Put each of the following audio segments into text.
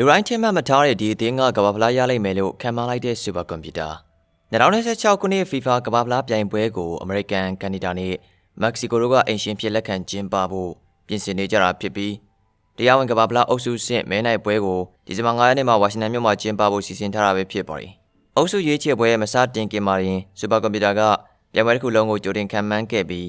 လူတိုင်းထင်မှတ်မထားတဲ့ဒီအသင်းကကမ္ဘာဖလားရလိမ့်မယ်လို့ခံမှန်းလိုက်တဲ့စူပါကွန်ပျူတာ2016ခုနှစ် FIFA ကမ္ဘာဖလားပြိုင်ပွဲကိုအမေရိကန်၊ကနေဒါနဲ့မက္ကဆီကိုတို့ကအင်ရှင်ဖြစ်လက်ခံကျင်းပဖို့ပြင်ဆင်နေကြတာဖြစ်ပြီးတရားဝင်ကမ္ဘာဖလားအုပ်စုဆင့်မဲနိုင်ပွဲကိုဒီဇင်ဘာ9ရက်နေ့မှာဝါရှင်တန်မြို့မှာကျင်းပဖို့စီစဉ်ထားတာပဲဖြစ်ပါတယ်။အုပ်စုရေးချယ်ပွဲမစတင်ခင်မှာရင်စူပါကွန်ပျူတာကပြိုင်ပွဲတစ်ခုလုံးကိုကြိုတင်ခံမှန်းခဲ့ပြီး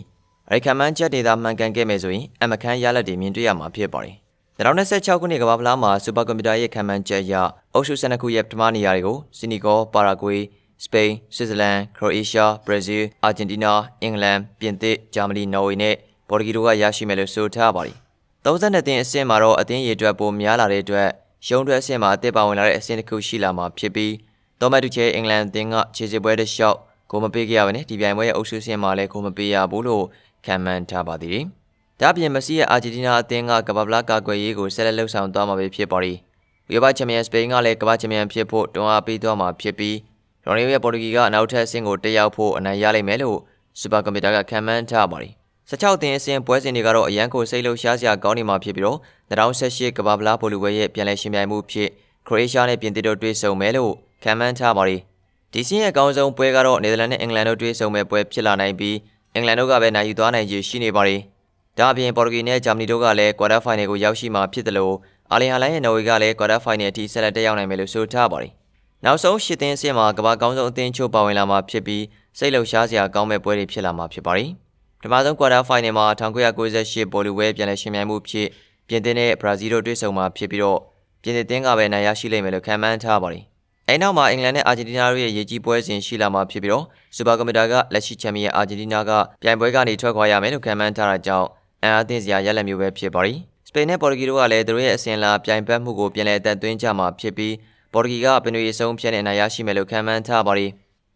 အဲဒီခံမှန်းချက်တွေသာမှန်ကန်ခဲ့မယ်ဆိုရင်အမခန်းရလဒ်တွေမြင်တွေ့ရမှာဖြစ်ပါတယ်။ 2026ခုနှစ်ကမ္ဘာဖလားမှာစူပါကွန်ပျူတာရဲ့ခံမှန်းချက်အရအုပ်စု12ခုရဲ့ပထမနေရာတွေကိုစီနီဂေါပါရာဂွေးစပိန်ဆွစ်ဇာလန်ခရိုအေးရှားဘရာဇီးအာဂျင်တီးနားအင်္ဂလန်ပြင်သစ်ဂျာမနီနော်ဝေနဲ့ပေါ်တူဂီတို့ကရရှိမယ်လို့ဆိုထားပါတယ်32သင်းအဆင့်မှာတော့အသင်းရေအတွက်ပိုများလာတဲ့အတွက်ရုံးတွဲအဆင့်မှာအသစ်ပါဝင်လာတဲ့အဆင့်တစ်ခုရှိလာမှာဖြစ်ပြီးတော်မတ်တူချေအင်္ဂလန်အသင်းကခြေစစ်ပွဲတစ်လျှောက်ကိုမပေးခဲ့ရပါနဲ့ဒီပြိုင်ပွဲရဲ့အုပ်စုဆင့်မှာလည်းကိုမပေးရဘူးလို့ခံမှန်းထားပါသေးတယ် ဒါပြင်မစီရဲ့အာဂျင်တီးနားအသင်းကကမ္ဘာဖလားကာကွယ်ရေးကိုဆက်လက်လှုပ်ဆောင်သွားမှာဖြစ်ပါရီ။ဥရောပချန်ပီယံစပိန်ကလည်းကမ္ဘာချန်ပီယံဖြစ်ဖို့တွန်းအားပေးသွားမှာဖြစ်ပြီးရော်နီယိုရဲ့ပေါ်တူဂီကနောက်ထပ်အဆင့်ကိုတက်ရောက်ဖို့အနိုင်ရလိမ့်မယ်လို့စူပါကွန်ပျူတာကခံမှန်းထားပါရီ။16တင်အဆင့်ပွဲစဉ်တွေကတော့အရန်ကိုစိတ်လှုပ်ရှားစရာကောင်းနေမှာဖြစ်ပြီးတော့2018ကမ္ဘာဖလားပိုလူပွဲရဲ့ပြန်လည်ရှင်ပြိုင်မှုဖြစ်ခရိုအေးရှားနဲ့ပြင်သစ်တို့တွေ့ဆုံမယ်လို့ခံမှန်းထားပါရီ။ဒီစင်းရဲ့အကောင်းဆုံးပွဲကတော့နယ်သာလန်နဲ့အင်္ဂလန်တို့တွေ့ဆုံမဲ့ပွဲဖြစ်လာနိုင်ပြီးအင်္ဂလန်တို့ကပဲနိုင်ယူသွားနိုင်ခြေရှိနေပါရီ။ ဒါအပြင်ပေါ်တူဂီနဲ့ဂျာမနီတို့ကလည်းကွာတာဖိုင်နယ်ကိုရောက်ရှိမှာဖြစ်တယ်လို့အာလီဟာလိုင်းရဲ့နော်ဝေကလည်းကွာတာဖိုင်နယ်အထိဆက်လက်တက်ရောက်နိုင်မယ်လို့ဆိုထားပါတယ်။နောက်ဆုံးရှစ်သင်းအဆင့်မှာကမ္ဘာကောင်းဆုံးအသင်းချို့ပါဝင်လာမှာဖြစ်ပြီးစိတ်လှုပ်ရှားစရာကောင်းမဲ့ပွဲတွေဖြစ်လာမှာဖြစ်ပါတယ်။ပထမဆုံးကွာတာဖိုင်နယ်မှာ1998ပေါ်လူဝဲပြန်လည်ရှင်ပြိုင်မှုဖြစ်ပြင်သစ်နဲ့ဘရာဇီးတို့တွေ့ဆုံမှာဖြစ်ပြီးတော့ပြင်သစ်တင်းကပဲနိုင်ရရှိလိမ့်မယ်လို့ခန့်မှန်းထားပါတယ်။အဲနောက်မှာအင်္ဂလန်နဲ့အာဂျင်တီးနားတို့ရဲ့ရေကြီးပွဲစဉ်ရှိလာမှာဖြစ်ပြီးတော့စူပါကွန်ပျူတာကလက်ရှိချန်ပီယံအာဂျင်တီးနားကပြိုင်ပွဲကနေထွက်ခွာရမယ်လို့ခန့်မှန်းထားတာကြောင့် အံအားသင့်စရာရလဒ်မျိုးပဲဖြစ်ပါရီစပိန်နဲ့ပေါ်တူဂီတို့ကလည်းသူတို့ရဲ့အစဉ်လာပြိုင်ပတ်မှုကိုပြန်လည်အသက်သွင်းကြမှာဖြစ်ပြီးပေါ်တူဂီကပင်တွေအဆုံးဖြတ်နေနိုင်ရရှိမယ်လို့ခန့်မှန်းထားပါရီ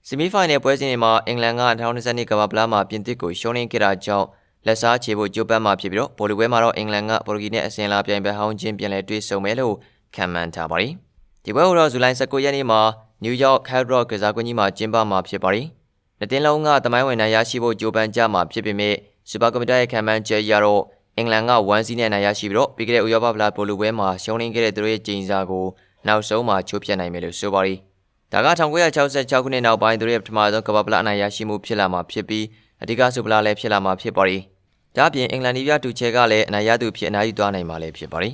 ဆီမီဖိုင်နယ်ပွဲစဉ်တွေမှာအင်္ဂလန်က2020ကမ္ဘာပလားမှာပြင်သစ်ကိုရှုံးနိမ့်ခဲ့တာကြောင့်လက်စားချေဖို့ကြိုးပမ်းမှာဖြစ်ပြီးတော့ဘော်လူပွဲမှာတော့အင်္ဂလန်ကပေါ်တူဂီနဲ့အစဉ်လာပြိုင်ပွဲဟောင်းချင်းပြန်လည်တွေ့ဆုံမယ်လို့ခန့်မှန်းထားပါရီဒီပွဲကိုတော့ဇူလိုင်19ရက်နေ့မှာနယူးယောက် Hard Rock ကစားကွင်းကြီးမှာကျင်းပမှာဖြစ်ပါရီနှစ်တင်းလုံးကတမိုင်းဝင်နိုင်ရရှိဖို့ကြိုးပမ်းကြမှာဖြစ်ပေမဲ့ စူပါကွန်ပျူတာရဲ့ခံမှန်းချက်ရတော့အင်္ဂလန်က1စီးနဲ့နိုင်ရရှိပြီးတော့ပြီးခဲ့တဲ့ဥရောပဖလားပိုလူပွဲမှာရှုံးနိမ့်ခဲ့တဲ့သူတို့ရဲ့ကျင်းစာကိုနောက်ဆုံးမှာချိုးဖျက်နိုင်မယ်လို့ဆိုပါရီဒါက1966ခုနှစ်နောက်ပိုင်းသူတို့ရဲ့ပထမဆုံးကမ္ဘာဖလားအနိုင်ရရှိမှုဖြစ်လာမှာဖြစ်ပြီးအဓိကစူပလာလည်းဖြစ်လာမှာဖြစ်ပါရီဒါ့အပြင်အင်္ဂလန်ဒီပြတူချဲကလည်းအနိုင်ရသူဖြစ်အနိုင်ယူသွားနိုင်မှာလည်းဖြစ်ပါရီ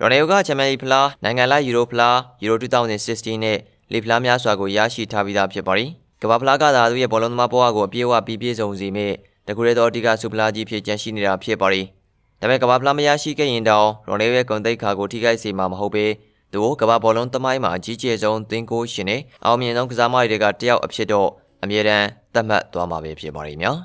ရိုနယ်ယိုကချန်ပီယံလီဖလားနိုင်ငံလိုက်ယူရိုဖလားယူရို2016နဲ့လီဖလားများစွာကိုရရှိထားပြီးသားဖြစ်ပါရီကမ္ဘာဖလားကသာသူရဲ့ဘောလုံးသမားဘဝကိုအပြည့်အဝပြည့်ပြည့်စုံစေမဲ့ တကူရဲသောအဓိကစူပလာကြီးဖြစ်ကျန်ရှိနေတာဖြစ်ပါရီဒါပေမဲ့ကမ္ဘာဖလားမရရှိခဲ့ရင်တောင်ရိုနယ်ရဲ့ဂုဏ်သိက္ခာကိုထိခိုက်စေမှာမဟုတ်ပေသူကမ္ဘာဘောလုံးသမိုင်းမှာအကြီးကျယ်ဆုံးသင်ကိုရှင်နဲ့အောင်မြင်ဆုံးကစားမတွေကတယောက်အဖြစ်တော့အမြဲတမ်းသတ်မှတ်သွားမှာပဲဖြစ်ပါရီများ